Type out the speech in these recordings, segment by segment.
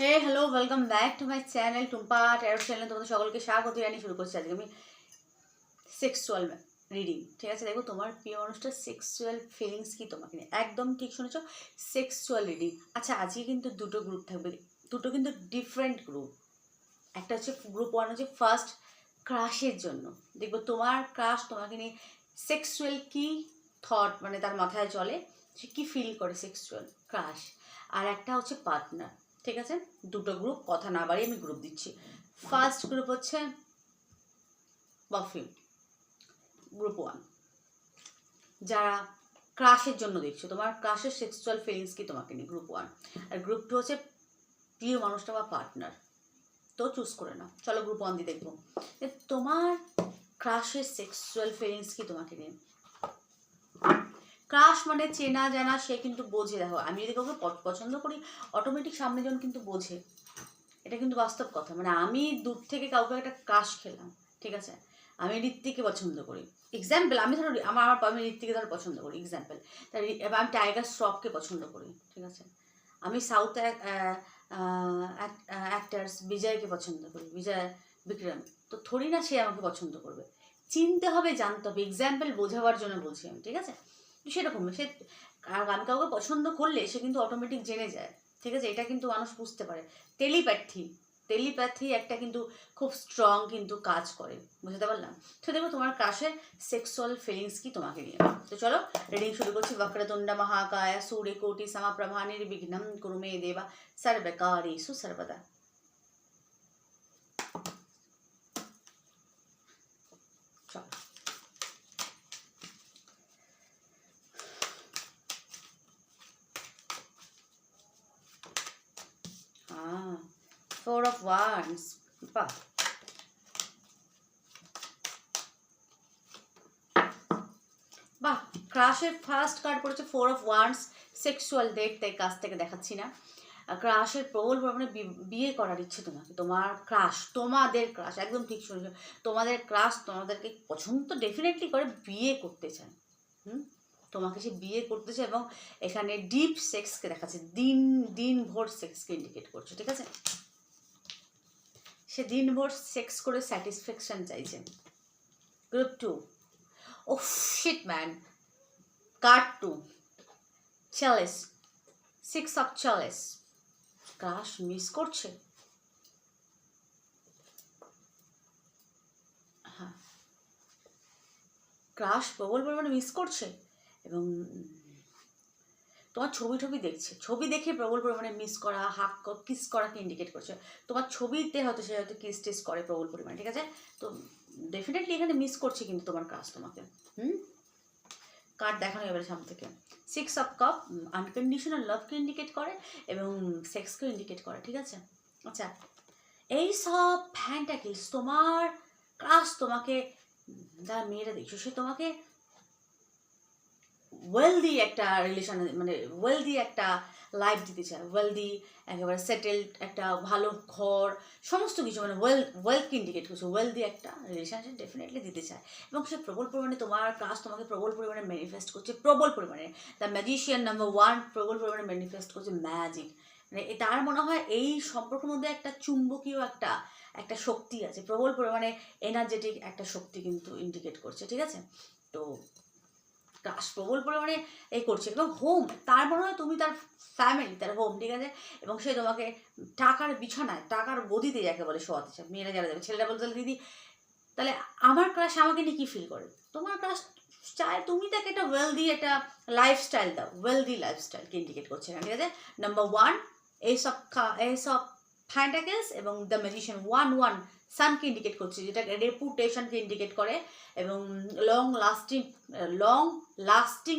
Hey hello welcome back to my channel Tumpa tarot channel তোমাদের সকলকে স্বাগত জানিয়ে শুরু করছি আজকে আমি সেক্সুয়াল রিডিং ঠিক আছে? দেখো, তোমার প্রিয় মানুষটার সেক্সুয়াল ফিলিংস কি তোমাকে নিয়ে? একদম ঠিক শুনেছো? সেক্সুয়াল রিডিং আচ্ছা আজকে কিন্তু দুটো গ্রুপ থাকবে। দুটো কিন্তু ডিফারেন্ট গ্রুপ একটা হচ্ছে গ্রুপ ওয়ান হচ্ছে ফার্স্ট ক্রাশের জন্য। দেখব, তোমার ক্রাশ তোমাকে নিয়ে সেক্সুয়াল কি থট মানে তার মাথায় চলে? সে কী ফিল করে সেক্সুয়াল ক্রাশ আর একটা হচ্ছে পার্টনার ঠিক আছে? দুটো গ্রুপ কথা না বাড়িয়ে আমি গ্রুপ দিচ্ছি। ফার্স্ট গ্রুপ হচ্ছে পারফিউম গ্রুপ ওয়ান যারা ক্রাশের জন্য দেখছ, তোমার ক্রাশের সেক্সুয়াল ফিলিংস কি তোমাকে নিয়ে? গ্রুপ ওয়ান আর গ্রুপ টু হচ্ছে প্রিয় মানুষটা বা পার্টনার তো চুজ করে নাও। চলো গ্রুপ ওয়ান দিয়ে দেখব। তোমার ক্রাশের সেক্সুয়াল ফিলিংস কি তোমাকে নিয়ে? ক্রাশ মানে চেনা জানা, সে কিন্তু বোঝে। দেখো, আমি যদি কাউকে পছন্দ করি অটোমেটিক সামনে জন কিন্তু বোঝে। এটা কিন্তু বাস্তব কথা। মানে আমি দূর থেকে কাউকে একটা ক্রাশ খেলাম, ঠিক আছে? আমি ঋত্বিকে পছন্দ করি। এক্সাম্পল আমি ধরো, আমার আমার আমি ঋত্বিকে ধরো পছন্দ করি এক্সাম্পল এবার আমি টাইগার শ্রফকে পছন্দ করি, ঠিক আছে? আমি সাউথ অ্যাক্টার্স বিজয়কে পছন্দ করি, বিজয়, বিক্রম। তো থোড়ি না সে আমাকে পছন্দ করবে। চিনতে হবে, জানতে হবে। এক্সাম্পল বোঝাবার জন্য বলছি আমি, ঠিক আছে? সেরকম সে আমি কাউকে পছন্দ করলে সে কিন্তু অটোমেটিক জেনে যায়। ঠিক আছে? এটা কিন্তু মানুষ বুঝতে পারে। টেলিপ্যাথি টেলিপ্যাথি একটা কিন্তু খুব স্ট্রং কিন্তু কাজ করে। বুঝতে পারলাম? তো দেখো তোমার ক্রাশের সেক্সুয়াল ফিলিংস কি তোমাকে নিয়ে। তো চলো রিডিং শুরু করছি। বক্রতুণ্ড, মহাকায় সূর্য কোটি সমাপ্রভা, নির্বিঘ্নম কুরু মে দেবা, সর্বকারেষু, সর্বদা চলো Ah, four of wands. বাহ বাহ ক্রাশের ফার্স্ট কার্ড পড়েছে four of wands sexual date তাই কাছ থেকে দেখাচ্ছি না। ক্রাশের প্রবল পরিমাণে বিয়ে করার ইচ্ছে তোমাকে। তোমার ক্রাশ তোমাদের ক্রাশ একদম ঠিক শুনেছ। তোমাদের ক্রাশ তোমাদেরকে পছন্দ ডেফিনেটলি করে বিয়ে করতে চায়। হুম? তোমাকে সে বিয়ে করতে চায় এবং এখানে ডিপ সেক্সকে দেখাচ্ছে। দিন দিন ভোর সেক্সকে ইন্ডিকেট করছে, ঠিক আছে? সে দিনভর সেক্স করে স্যাটিসফ্যাকশন চাইছে। Group two oh shit man card two chalice six of chalice crush miss করছে। হ্যাঁ। ক্রাশ প্রবল পরিমাণে মিস করছে। এবং তোমার ছবি টবি দেখছে। ছবি দেখে প্রবল পরিমাণে মিস করা হাক কিস করাকে ইন্ডিকেট করছে। তোমার ছবিতে হয়তো সে হয়তো কিস টিস করে প্রবল পরিমাণে, ঠিক আছে? তো ডেফিনেটলি এখানে মিস করছে কিন্তু তোমার কাজ তোমাকে। হুম? কার্ড দেখানো এবারে সামনে থেকে। সিক্স অফ কাপ আনকন্ডিশনাল লাভকে ইন্ডিকেট করে এবং সেক্সকে ইন্ডিকেট করে, ঠিক আছে? আচ্ছা এই সব ফ্যান্টাকিলস তোমার ক্লাস তোমাকে যারা মেয়েরা দেখছ, সে তোমাকে ওয়েলদি একটা রিলেশন মানে ওয়েলদি একটা লাইফ দিতে চায়। ওয়েলদি একেবারে সেটেলড একটা ভালো ঘর, সমস্ত কিছু মানে ওয়েল ওয়েলথকে ইন্ডিকেট করছে। ওয়েলদি একটা রিলেশনশিপ ডেফিনেটলি দিতে চায়। এবং সে প্রবল পরিমাণে তোমার কাজ তোমাকে প্রবল পরিমাণে ম্যানিফেস্ট করছে, প্রবল পরিমাণে। দ্য ম্যাজিশিয়ান নাম্বার ওয়ান প্রবল পরিমাণে ম্যানিফেস্ট করছে ম্যাজিক মানে তার মনে হয় এই সম্পর্কের মধ্যে একটা চুম্বকীয় একটা একটা শক্তি আছে। প্রবল পরিমাণে এনার্জেটিক একটা শক্তি কিন্তু ইন্ডিকেট করছে, ঠিক আছে? তো প্রবল পরিমাণে এই করছে। এবং হোম তার মনে হয় তুমি তার ফ্যামিলি তার হোম ঠিক আছে? এবং সে তোমাকে টাকার বিছানায়, টাকার গদিতে যাকে বলে শোয়াতে চায়। মেয়েরা যারা যাবে, ছেলেরা বলতে দিদি, তাহলে আমার ক্রাশ আমাকে নিয়ে কী ফিল করে? তোমার ক্রাশ চায়, তুমি তাকে একটা ওয়েলদি একটা লাইফস্টাইল দাও। ওয়েলদি লাইফস্টাইলকে ইন্ডিকেট করছে না ঠিক আছে? নাম্বার ওয়ান এইসব এইসব ফ্যান্টাকেলস এবং দ্য ম্যাজিশিয়ান ওয়ান ওয়ান সানকে ইন্ডিকেট করছে, যেটা রেপুটেশনকে ইন্ডিকেট করে এবং লং লাস্টিং লং লাস্টিং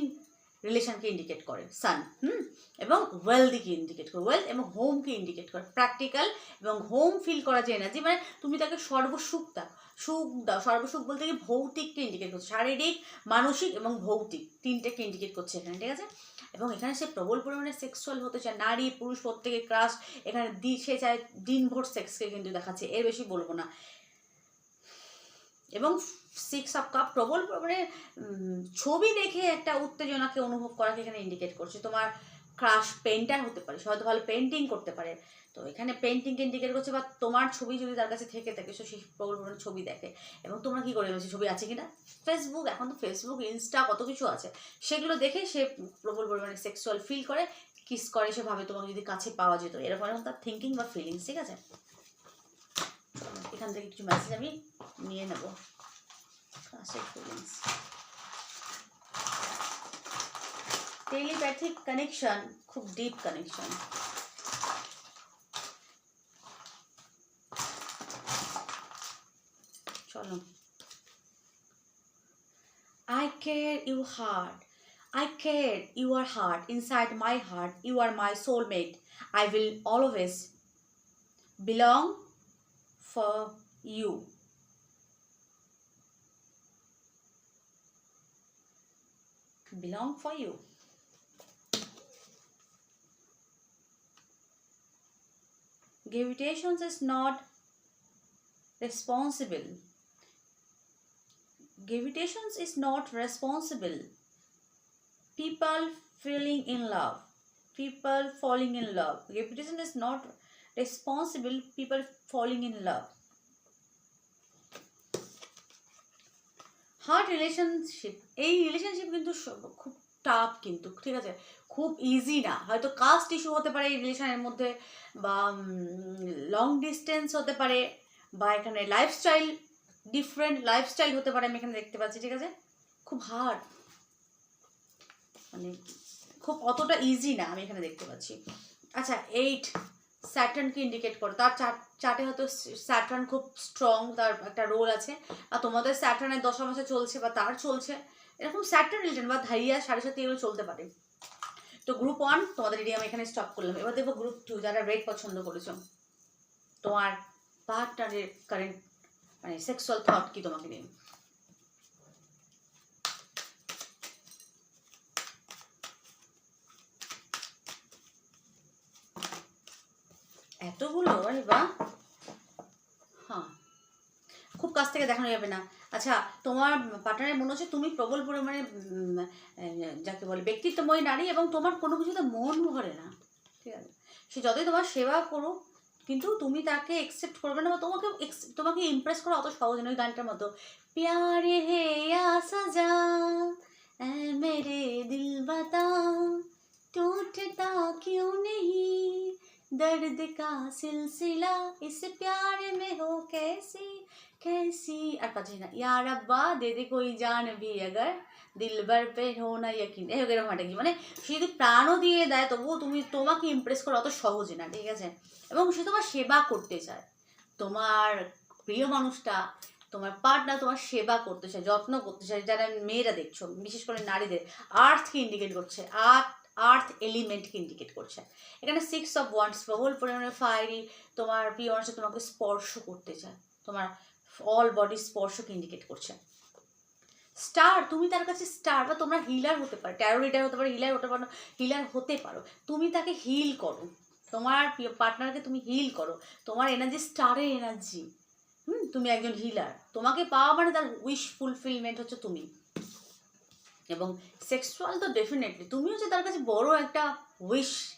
রিলেশনকে ইন্ডিকেট করে সান হুম? এবং ওয়েলদিকে ইন্ডিকেট করে ওয়েলথ এবং হোমকে ইন্ডিকেট করে প্র্যাকটিক্যাল এবং হোম ফিল করা যে এনার্জি মানে তুমি তাকে সর্বসুখ দাও, সুখ দাও, সর্বসুখ বলতে গিয়ে ভৌতিককে ইন্ডিকেট করছে, শারীরিক, মানসিক এবং ভৌতিক, তিনটেকে ইন্ডিকেট করছে এখানে, ঠিক আছে? এবং এখানে সে প্রবল পরিমাণে সেক্সুয়াল হতে চায়। নারী, পুরুষ প্রত্যেকে ক্রাশ এখানে দি সে চায় দিনভর সেক্সকে কিন্তু দেখাচ্ছে, এর বেশি বলব না। এবং সিক্স অফ কাপ প্রবল মানে ছবি দেখে একটা উত্তেজনাকে অনুভব করাকে এখানে ইন্ডিকেট করছে। তোমার ক্রাশ পেন্টার হতে পারে, সে হয়তো ভালো পেন্টিং করতে পারে। তো এখানে পেন্টিংকে ইন্ডিকেট করছে বা তোমার ছবি যদি তার কাছে থেকে থাকে, সে সেই প্রবল পরিমাণে ছবি দেখে। এবং তোমরা কী করে বলছো ছবি আছে কিনা? ফেসবুক এখন তো ফেসবুক ইনস্টা কত কিছু আছে। সেগুলো দেখে সে প্রবল পরিমাণে সেক্সুয়াল ফিল করে কিস করে সে ভাবে তোমাকে যদি কাছে পাওয়া যেত। এরকম এরকম তার থিঙ্কিং বা ফিলিংস ঠিক আছে? এখান থেকে কিছু মেসেজ আমি নিয়ে নেব। ক্লাসের ফিলিংস टेलीपैथिक कनेक्शन, खूब डीप कनेक्शन चलो। I care you heart I care you are heart inside my heart you are my soulmate I will always belong for you belong for you gravitations is not responsible. Gravitations is not responsible. People falling in love. People falling in love. Gravitation is not responsible. People falling in love. Heart relationship. A relationship, কিন্তু খুব tough কিন্তু, ঠিক আছে? খুব easy না। হয়তো caste issue হতে পারে এই রিলেশনের মধ্যে বা লং ডিস্টেন্স হতে পারে বা এখানে লাইফস্টাইল ডিফারেন্ট লাইফস্টাইল হতে পারে আমি এখানে দেখতে পাচ্ছি, ঠিক আছে? খুব হার্ড মানে খুব অতটা ইজি না আমি এখানে দেখতে পাচ্ছি। আচ্ছা এইট স্যাটার্নকে ইন্ডিকেট করে। তার চার্টে হয়তো স্যাটার্ন খুব স্ট্রং তার একটা রোল আছে। আর তোমাদের স্যাটার্নের দশা মাসে চলছে বা তার চলছে। এরকম স্যাটার্ন রিলেটেড বা ধাইয়া সাড়ে সাথে এগুলো চলতে পারে। তো গ্রুপ ওয়ান তোমাদের এরিয়া আমি এখানে স্টপ করলাম। এবার দেখব গ্রুপ টু যারা রেড পছন্দ করেছ, তোমার পার্টনারের কারেন্ট মানে সেক্সুয়াল থট কি তোমাকে নিয়ে? এতগুলো? খুব কাছ থেকে দেখানো যাবে না আচ্ছা তোমার পার্টনারের মনে হচ্ছে তুমি প্রবল পরিমাণে উম, আহ, যাকে বলে ব্যক্তিত্বময় নারী এবং তোমার কোনো কিছুতে মন ভরে না ঠিক আছে সে যতই তোমার সেবা করুক কিন্তু তুমি তাকে একসেপ্ট করবে না বা তোমাকে ex- তোমাকে ইমপ্রেস করা অত সহজ নয় ওই গানটার মতো প্যারে হে সাজা এ মেরে দিল বাতা टूटता क्यों नहीं दर्द का सिलसिला इस प्यार में हो कैसी कैसी আর পাচ্ছি না ইয়া রাব্বা দে দে কই জান ভি আগার দিলবার পে হো না ইয়াকিন এই এরকম একটা কি মানে সে যদি প্রাণও দিয়ে দেয়, তবুও তুমি তোমাকে ইমপ্রেস করা অত সহজ না, ঠিক আছে? এবং সে তোমার সেবা করতে চায়। তোমার প্রিয় মানুষটা, তোমার পার্টনার তোমার সেবা করতে চায়, যত্ন করতে চায়। যারা মেয়েরা দেখছ, বিশেষ করে নারীদের আর্থকে ইন্ডিকেট করছে আর্থ আর্থ এলিমেন্টকে ইন্ডিকেট করছে। এখানে সিক্স অফ ওয়ান্স বহুল পরিমাণে ফায়ারি তোমার প্রিয় মানুষ তোমাকে স্পর্শ করতে চায়। তোমার অল বডি স্পর্শকে ইন্ডিকেট করছে। স্টার তুমি তার কাছে স্টার বা তোমরা হিলার হতে পারো ট্যারো রিডার হতে পারো হিলার হতে পারো হিলার হতে পারো, তুমি তাকে হিল করো। তোমার পার্টনারকে তুমি হিল করো। তোমার এনার্জি স্টারের এনার্জি হুম, তুমি একজন হিলার তোমাকে পাওয়া মানে তার উইশ ফুলফিলমেন্ট হচ্ছে তুমি। এবং সেক্সুয়াল তো ডেফিনেটলি তুমি হচ্ছে তার কাছে বড় একটা উইশ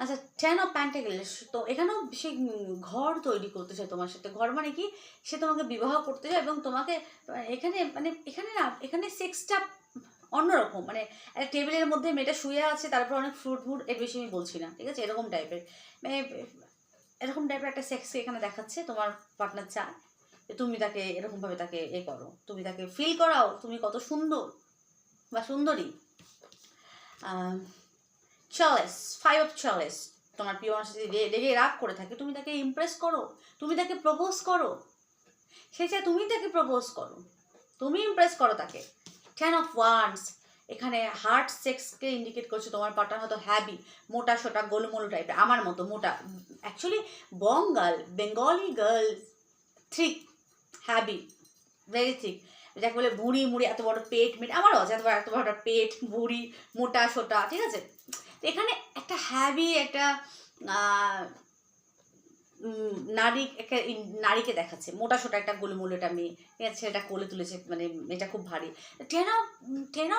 আচ্ছা টেন অফ প্যান্টাকেলস তো এখানেও সে ঘর তৈরি করতে চায় তোমার সাথে। ঘর মানে কি? সে তোমাকে বিবাহ করতে চায় এবং তোমাকে এখানে মানে এখানে না, এখানে সেক্সটা অন্যরকম। মানে টেবিলের মধ্যে মেয়েটা শুয়ে আছে, তারপর অনেক ফ্রুট ফুড এর বেশি আমি বলছি না, ঠিক আছে? এরকম টাইপের মানে এরকম টাইপের একটা সেক্সকে এখানে দেখাচ্ছে, তোমার পার্টনার চায় যে তুমি তাকে এরকমভাবে তাকে এ করো। তুমি তাকে ফিল করাও, তুমি কত সুন্দর বা সুন্দরী। চয়েস ফাইভ অফ চয়েস তোমার প্রিয় মানুষ যদি রেগে রাগ করে থাকে, তুমি তাকে ইমপ্রেস করো, তুমি তাকে প্রপোজ করো। সে চায় তুমি তাকে প্রপোজ করো। তুমি ইমপ্রেস করো তাকে। টেন অফ ওয়ান্স এখানে হার্ট সেক্সকে ইন্ডিকেট করছে তোমার পার্টনার হয়তো হ্যাবি মোটা, সোটা, গোলমোলো টাইপের আমার মতো মোটা। Actually বঙ্গাল Bengali girls thick heavy very thick যাকে বলে ভুঁড়ি মুড়ি, এত বড় পেট, মেট আমারও আছে এত বড় এত বড় পেট ভুঁড়ি মোটা, সোটা, ঠিক আছে? এখানে একটা হ্যাভি একটা নারী, একটা নারীকে দেখাচ্ছে। মোটা সোটা একটা গোলমুলো একটা মেয়ে। ঠিক আছে ছেলেটা কোলে তুলেছে মানে এটা খুব ভারী। টেন টেন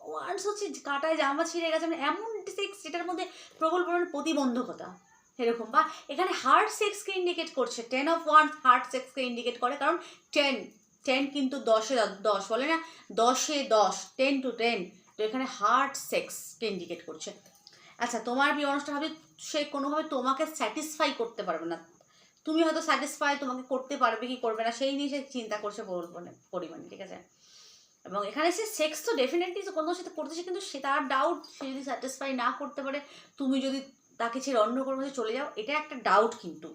ওয়ান্স হচ্ছে কাটায় জামা ছিঁড়ে গেছে মানে এমন সেক্স যেটার মধ্যে প্রবল পরিমাণে প্রতিবন্ধকতা। এরকম বা এখানে হার্ড সেক্সকে ইন্ডিকেট করছে। টেন অফ ওয়ান হার্ড সেক্সকে ইন্ডিকেট করে, কারণ টেন টেন কিন্তু দশে, দশ বলে না, দশে দশ টেন টু টেন তো এখানে হার্ড সেক্সকে ইন্ডিকেট করছে। আচ্ছা তোমার বিয়ে অনুষ্ঠান হবে সে কোনোভাবে তোমাকে স্যাটিসফাই করতে পারবে না। তুমি হয়তো স্যাটিসফাই তোমাকে করতে পারবে কি করবে না, সেই নিয়ে সে চিন্তা করছে বহুল পরিমাণে, ঠিক আছে? এবং এখানে সে সেক্স তো ডেফিনেটলি কোনো সাথে করতেছে কিন্তু সে তার ডাউট সে যদি স্যাটিসফাই না করতে পারে, তুমি যদি তাকে ছেড়ে অন্য কোনো চলে যাও, এটা একটা ডাউট কিন্তু।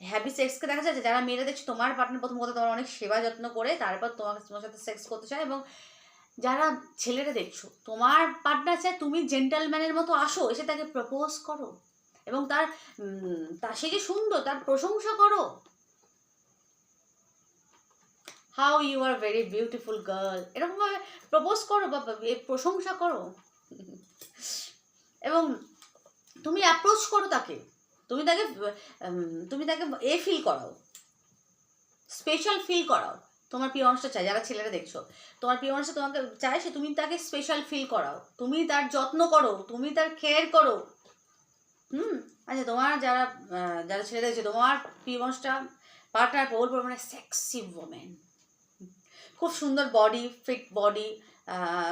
হ্যাপি সেক্সকে দেখা যাচ্ছে যারা মেয়েরা দেখছে, তোমার পার্টনার প্রথম কথা তোমার অনেক সেবা যত্ন করে, তারপর তোমাকে তোমার সাথে সেক্স করতে চায় এবং যারা ছেলেরা দেখছ, তোমার পার্টনার চায় তুমি জেন্টালম্যানের মতো আসো, এসে তাকে প্রপোজ করো এবং তার তার সে যে সুন্দর, তার প্রশংসা করো। How you are very beautiful girl এরকমভাবে প্রপোজ করো বা প্রশংসা করো। এবং তুমি অ্যাপ্রোচ করো তাকে। তুমি তাকে তুমি তাকে এ ফিল করাও। স্পেশাল ফিল করাও। তোমার প্রিয় মানুষটা চাই যারা ছেলেরা দেখছ। তোমার প্রিয় মানুষটা তোমাকে চায় সে তুমি তাকে স্পেশাল ফিল করাও। তুমি তার যত্ন করো, তুমি তার কেয়ার করো। হুম? আচ্ছা তোমার যারা যারা ছেলে দেখছ, তোমার প্রিয় মানুষটা পার্টনার প্রবল পরিমাণে সেক্সি ওমেন খুব সুন্দর বডি ফিট বডি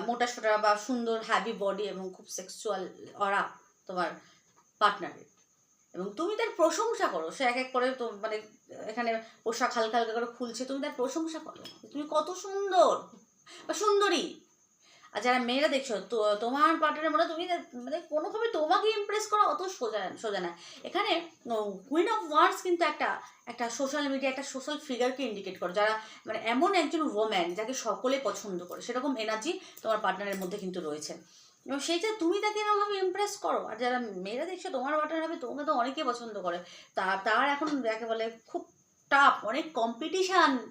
মোটা সোটা বা সুন্দর হ্যাভি বডি এবং খুব সেক্সুয়াল অরা তোমার পার্টনারের এবং তুমি তার প্রশংসা করো। সে এক এক করে তো মানে এখানে পোশাক হালকা হালকা করে খুলছে, তুমি তার প্রশংসা করো। তুমি কত সুন্দর বা সুন্দরী। আর যারা মেয়েরা দেখছ, তো তোমার পার্টনারের মনে তুমি মানে কোনোভাবে তোমাকে ইমপ্রেস করা অত সোজা সোজা না। এখানে কুইন অফ ওয়ার্ডস কিন্তু একটা একটা সোশ্যাল মিডিয়া একটা সোশ্যাল ফিগারকে ইন্ডিকেট করে। যারা মানে এমন একজন ওম্যান যাকে সকলে পছন্দ করে, সেরকম এনার্জি তোমার পার্টনারের মধ্যে কিন্তু রয়েছে। এবং সেইটা তুমি তাকে এরকমভাবে ইমপ্রেস করো। আর যারা মেয়েরা দেখছ, তোমার পার্টনার হবে, তোমাকে তো অনেকে পছন্দ করে। তা, তার এখন যাকে বলে খুব টাফ অনেক কম্পিটিশান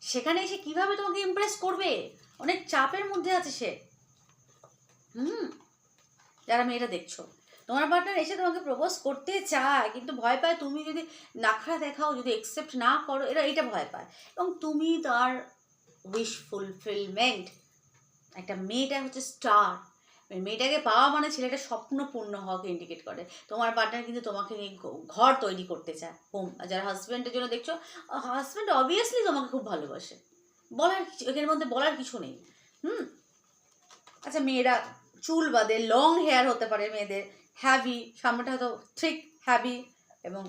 সেখানে এসে কীভাবে তোমাকে ইমপ্রেস করবে? অনেক চাপের মধ্যে আছে সে। হুম? যারা মেয়েরা দেখছ। তোমার পার্টনার এসে তোমাকে প্রপোজ করতে চায়, কিন্তু ভয় পায় তুমি যদি নাখরা দেখাও, যদি একসেপ্ট না করো, এরা এটা ভয় পায়। এবং তুমি তার উইশ ফুলফিলমেন্ট একটা মেয়েটা হচ্ছে স্টার মেয়েটাকে পাওয়া মানে ছেলেটা স্বপ্ন পূর্ণ হওয়াকে ইন্ডিকেট করে। তোমার পার্টনার কিন্তু তোমাকে নিয়ে ঘর তৈরি করতে চায় হোম যারা হাজব্যান্ডের জন্য দেখছ হাজব্যান্ড অবভিয়াসলি তোমাকে খুব ভালোবাসে। বলার কিছু এখানের মধ্যে বলার কিছু নেই। হুম? আচ্ছা মেয়েরা চুল বাদে লং হেয়ার হতে পারে মেয়েদের হ্যাভি সামনেটা হয়তো ঠিক হ্যাভি এবং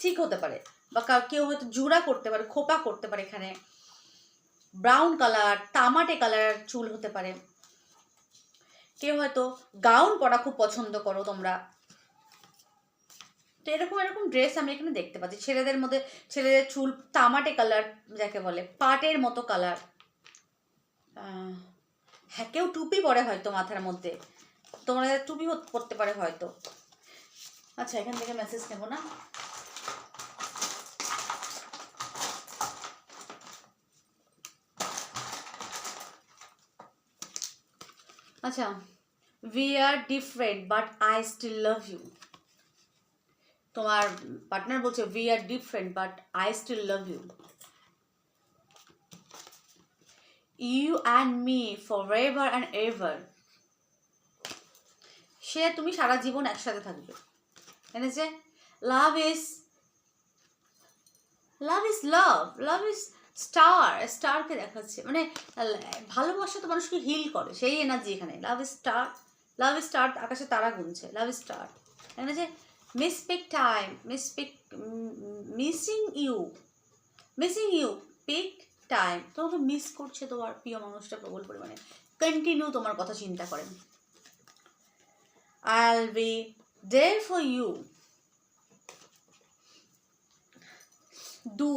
ঠিক হতে পারে। বা কেউ হয়তো জুড়া করতে পারে, খোপা করতে পারে এখানে। ব্রাউন কালার তামাটে কালার চুল হতে পারে। কেউ হয়তো গাউন পরা খুব পছন্দ করো তোমরা। তো এরকম এরকম ড্রেস আমি এখানে দেখতে পাচ্ছি। ছেলেদের মধ্যে, ছেলেদের চুল তামাটে কালার যাকে বলে, পাটের মতো কালার হ্যাঁ কেউ টুপি পরে হয়তো মাথার মধ্যে। তোমরা টুপি পরতে পারে হয়তো। আচ্ছা এখান থেকে মেসেজ নেব না? আচ্ছা we are different but I still love you তোমার পার্টনার বলছে we are different but I still love you you and me for ever and ever সে তুমি সারা জীবন একসাথে থাকবে। Love is love is love love is star স্টারকে দেখাচ্ছে। মানে ভালোবাসা তো মানুষকে হিল করে, সেই এনার্জি এখানে। লাভ স্টার লাভ স্টার আকাশে তারা গুনছে। লাভ স্টার এখানে যে miss pick time miss pick missing you missing you pick time তোমাকে মিস করছে তোমার প্রিয় মানুষটা প্রবল পরিমাণে। কন্টিনিউ তোমার কথা চিন্তা করেন। I will be there for you দু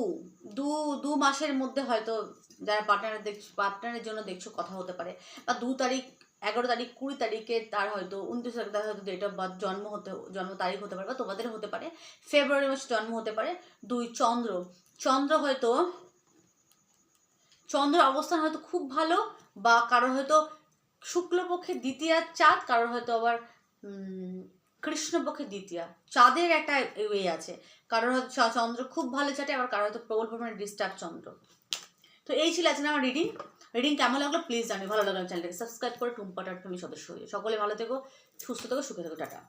দু দু মাসের মধ্যে হয়তো যারা পার্টনার দেখছ পার্টনারের জন্য দেখছ কথা হতে পারে। বা দু তারিখ এগারো তারিখ কুড়ি তারিখে তার হয়তো উনত্রিশ তারিখ তার হয়তো ডেট অফ বার্থ জন্ম হতে জন্ম তারিখ হতে পারে বা তোমাদের হতে পারে। ফেব্রুয়ারি মাসে জন্ম হতে পারে। দুই চন্দ্র। চন্দ্র হয়তো চন্দ্র অবস্থান হয়তো খুব ভালো বা কারোর হয়তো শুক্লপক্ষের দ্বিতীয়া চাঁদ কারোর হয়তো আবার উম, কৃষ্ণপক্ষের দ্বিতীয়া। চাঁদের একটা ওয়ে আছে। কারোর হয়তো চন্দ্র খুব ভালো চাটে, আবার কারোর হয়তো প্রবল পরিমাণে ডিস্টার্ব চন্দ্র। তো এই ছিল আজকে আমার রিডিং রিডিং কেমন লাগল প্লিজ জানি ভালো লাগল চ্যানেলটাকে সাবস্ক্রাইব করে টুম্পাটার তুমি সদস্য হয়ে সকলে ভালো থেকো, সুস্থ থেকো, সুখে থেকো, টাটা।